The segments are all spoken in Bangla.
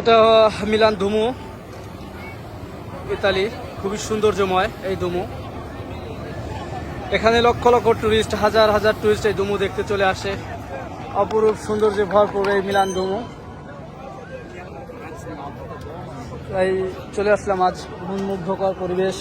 এটা মিলান ধুমু ইতালি খুবই সৌন্দর্যময় এই ধুমু। এখানে লক্ষ লক্ষ টুরিস্ট হাজার হাজার টুরিস্ট এই ধুমু দেখতে চলে আসে। অপরূপ সৌন্দর্যে ভরপুর এই মিলান ধুমু। তাই চলে আসলাম আজ মনমুগ্ধকর পরিবেশ।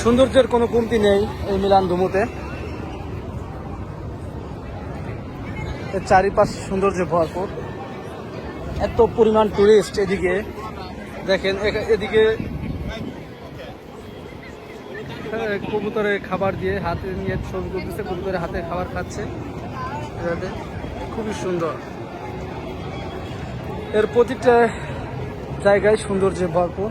সৌন্দর্যের কোনো কমতি নেই এই মিলান ধুমুতে। এর চারিপাশ সৌন্দর্যে ভরপুর। এত পরিমাণ টুরিস্ট এদিকে। দেখেন এদিকে কবুতরে খাবার দিয়ে হাতে নিয়ে ছবি তুলতেছে, কবুতরে হাতে খাবার খাচ্ছে। খুবই সুন্দর। এর প্রতিটা জায়গায় সৌন্দর্যে ভরপুর।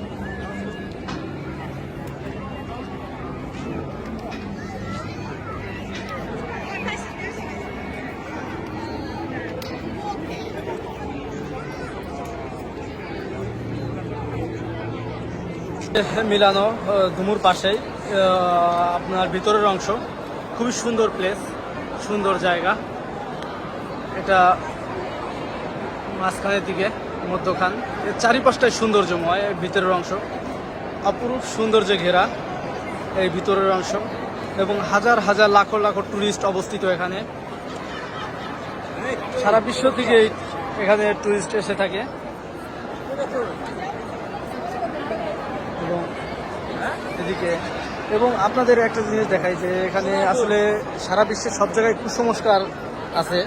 মিলানো ধুমুর পাশেই আপনার ভিতরের অংশ। খুবই সুন্দর প্লেস সুন্দর জায়গা। এটা মাঝখানের দিকে, মধ্যখান। এর চারিপাশটাই সৌন্দর্যময় ভিতরের অংশ। অপরূপ সৌন্দর্যে ঘেরা এই ভিতরের অংশ এবং হাজার হাজার লাখো লাখো টুরিস্ট অবস্থিত এখানে। সারা বিশ্ব থেকে এখানে টুরিস্ট এসে থাকে এবং এদিকে এবং আপনাদের একটা জিনিস দেখাই যে এখানে আসলে সারা বিশ্বের সব জায়গায় কুসংস্কার আছে।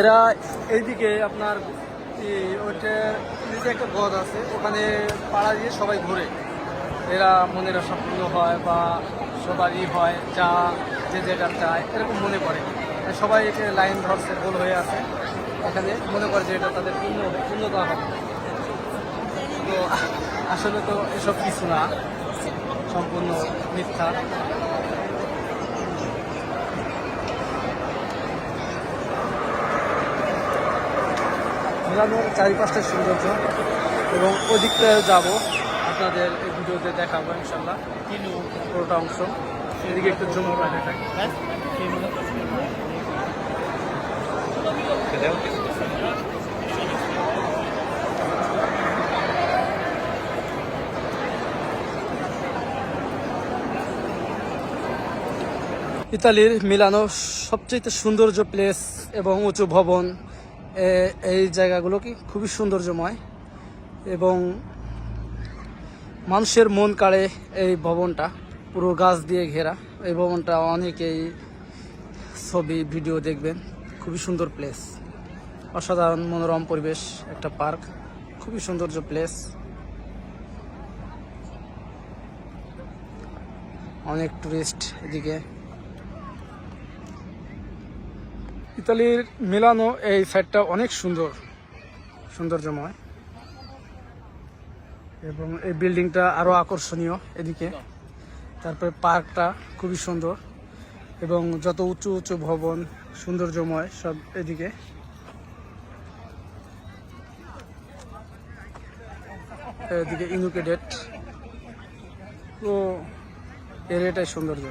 এরা এইদিকে আপনার ওইটা একটা গদ আছে, ওখানে পাড়া দিয়ে সবাই ঘুরে। এরা মনের পূর্ণ হয় বা সবারই হয়, যা যে যেটা চায়, এরকম মনে করে। সবাই একে লাইন ধরছে, গোল হয়ে আছে। এখানে মনে করে যে এটা তাদের পূর্ণ পূর্ণতা হবে। তো আসলে তো এসব কিছু না। সম্পূর্ণ মিথ্যা। মিলানোর চারিপাশটা সৌন্দর্য এবং ওদিকটায় যাব। আপনাদের এই ভিডিওতে দেখাবো ইনশাল্লাহ পুরোটা অংশ। এদিকে একটু জমা বাইরে থাকে ইতালির মিলানো সবচেয়ে সৌন্দর্য প্লেস এবং উঁচু ভবন এই জায়গাগুলো কি খুবই সৌন্দর্যময় এবং মানুষের মন কাড়ে এই ভবনটা। পুরো গাছ দিয়ে ঘেরা এই ভবনটা অনেকেই ছবি ভিডিও দেখবেন। খুবই সুন্দর প্লেস অসাধারণ মনোরম পরিবেশ, একটা পার্ক, খুবই সৌন্দর্য প্লেস অনেক টুরিস্ট এদিকে ইতালির মিলানো এই সাইডটা অনেক সুন্দর। সৌন্দর্যময়। এবং এই বিল্ডিংটা আরও আকর্ষণীয় এদিকে। তারপরে পার্কটা খুবই সুন্দর। এবং যত উঁচু উঁচু ভবন, সৌন্দর্যময় সব এদিকে। এদিকে ইনুকেডেট তো এরিয়াটাই সৌন্দর্য।